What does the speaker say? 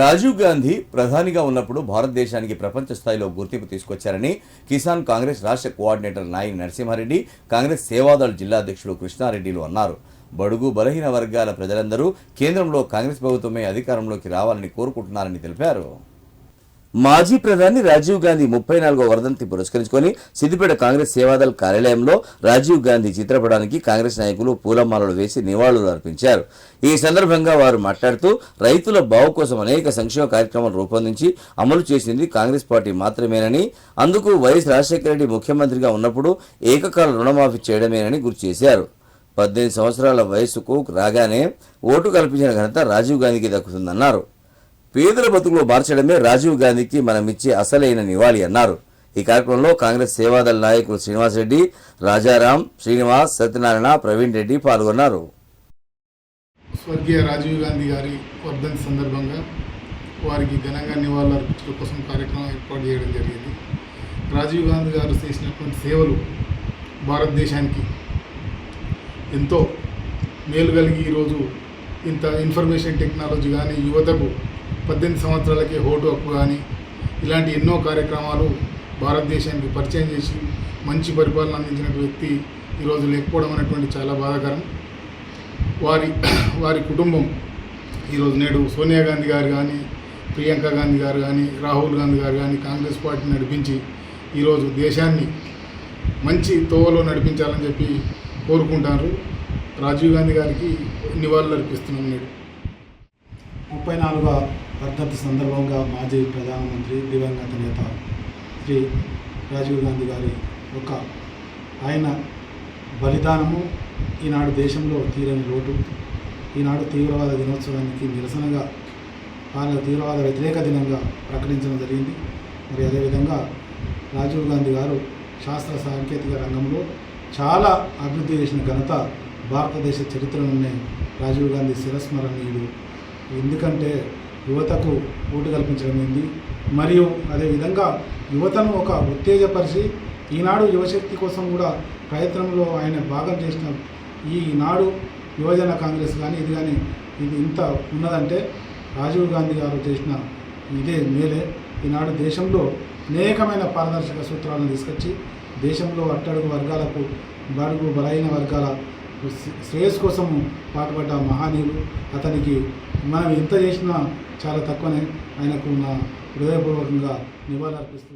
రాజీవ్ గాంధీ ప్రధానిగా ఉన్నప్పుడు భారతదేశానికి ప్రపంచ స్థాయిలో గుర్తింపు తీసుకొచ్చారని కిసాన్ కాంగ్రెస్ రాష్ట్ర కోఆర్డినేటర్ నాయని నరసింహారెడ్డి కాంగ్రెస్ సేవాదళ జిల్లా అధ్యక్షుడు కృష్ణారెడ్డిలు అన్నారు. బడుగు బలహీన వర్గాల ప్రజలందరూ కేంద్రంలో కాంగ్రెస్ ప్రభుత్వమే అధికారంలోకి రావాలని కోరుకుంటున్నారని తెలిపారు. మాజీ ప్రధాని రాజీవ్ గాంధీ ముప్పై నాలుగో వరదంతి పురస్కరించుకొని సిద్దిపేట కాంగ్రెస్ సేవాదళ కార్యాలయంలో రాజీవ్ గాంధీ చిత్రపటానికి కాంగ్రెస్ నాయకులు పూలమాలలు వేసి నివాళులు అర్పించారు. ఈ సందర్భంగా వారు మాట్లాడుతూ రైతుల బావు కోసం అనేక సంక్షేమ కార్యక్రమాలు రూపొందించి అమలు చేసింది కాంగ్రెస్ పార్టీ మాత్రమేనని అందుకు వైఎస్ రాజశేఖర రెడ్డి ముఖ్యమంత్రిగా ఉన్నప్పుడు ఏకకాల రుణమాఫీ చేయడమేనని గుర్తు చేశారు. పద్దెనిమిది సంవత్సరాల వయసుకు రాగానే ఓటు కల్పించిన ఘనత రాజీవ్ గాంధీకి దక్కుతుందన్నారు. పేదల బతుకులు మార్చడమే రాజీవ్ గాంధీకి మనమిచ్చే అసలైన నివాళి అన్నారు. ఈ కార్యక్రమంలో కాంగ్రెస్ సేవాదళ నాయకులు శ్రీనివాస్ రెడ్డి రాజారాం శ్రీనివాస్ సత్యనారాయణ ప్రవీణ్ రెడ్డి పాల్గొన్నారు. స్వర్గీయ రాజీవ్ గాంధీ గారి వర్ధంతి సందర్భంగా వారికి ఘనంగా నివాళులర్పించడం కోసం కార్యక్రమం ఏర్పాటు చేయడం జరిగింది. రాజీవ్ గాంధీ గారు చేసినటువంటి సేవలు భారతదేశానికి ఎంతో మేలు కలిగి ఈరోజు ఇంత ఇన్ఫర్మేషన్ టెక్నాలజీ కానీ యువతకు పద్దెనిమిది సంవత్సరాలకి ఓటు హక్కు కానీ ఇలాంటి ఎన్నో కార్యక్రమాలు భారతదేశానికి పరిచయం చేసి మంచి పరిపాలన అందించిన వ్యక్తి ఈరోజు లేకపోవడం అనేటువంటి చాలా బాధాకరం. వారి వారి కుటుంబం ఈరోజు నేడు సోనియా గాంధీ గారు కానీ ప్రియాంక గాంధీ గారు కానీ రాహుల్ గాంధీ గారు కానీ కాంగ్రెస్ పార్టీ నడిపించి ఈరోజు దేశాన్ని మంచి తోవలో నడిపించాలని చెప్పి కోరుకుంటారు. రాజీవ్ గాంధీ గారికి నివాళులు అర్పిస్తున్నాం నేడు. ముప్పై నాలుగవ వర్ధంతి సందర్భంగా మాజీ ప్రధానమంత్రి దివంగత నేత శ్రీ రాజీవ్ గాంధీ గారి ఒక ఆయన బలిదానము ఈనాడు దేశంలో తీరని లోటు. ఈనాడు తీవ్రవాద దినోత్సవానికి నిరసనగా వాళ్ళ తీవ్రవాద వ్యతిరేక దినంగా ప్రకటించడం జరిగింది. మరి అదేవిధంగా రాజీవ్ గాంధీ గారు శాస్త్ర సాంకేతిక రంగంలో చాలా అభివృద్ధి చేసిన ఘనత భారతదేశ చరిత్రలోనే రాజీవ్ గాంధీ శిరస్మరణీయుడు. ఎందుకంటే యువతకు ఓటు కల్పించడం ఏంది? మరియు అదేవిధంగా యువతను ఒక ఉత్తేజపరిచి ఈనాడు యువశక్తి కోసం కూడా ప్రయత్నంలో ఆయన భాగం చేసిన ఈనాడు యువజన కాంగ్రెస్ కానీ ఇది కానీ ఇది ఇంత ఉన్నదంటే రాజీవ్ గాంధీ గారు చేసిన ఇదే మేలే. ఈనాడు దేశంలో అనేకమైన పారదర్శక సూత్రాలను తీసుకొచ్చి దేశంలో అట్టడుగు వర్గాలకు బడుగు బలైన వర్గాల శ్రేయస్ కోసం పాటుపడ్డ మహానీయులు అతనికి మనం ఎంత చేసినా చాలా తక్కువనే. ఆయనకు నా హృదయపూర్వకంగా నివాళులర్పిస్తూ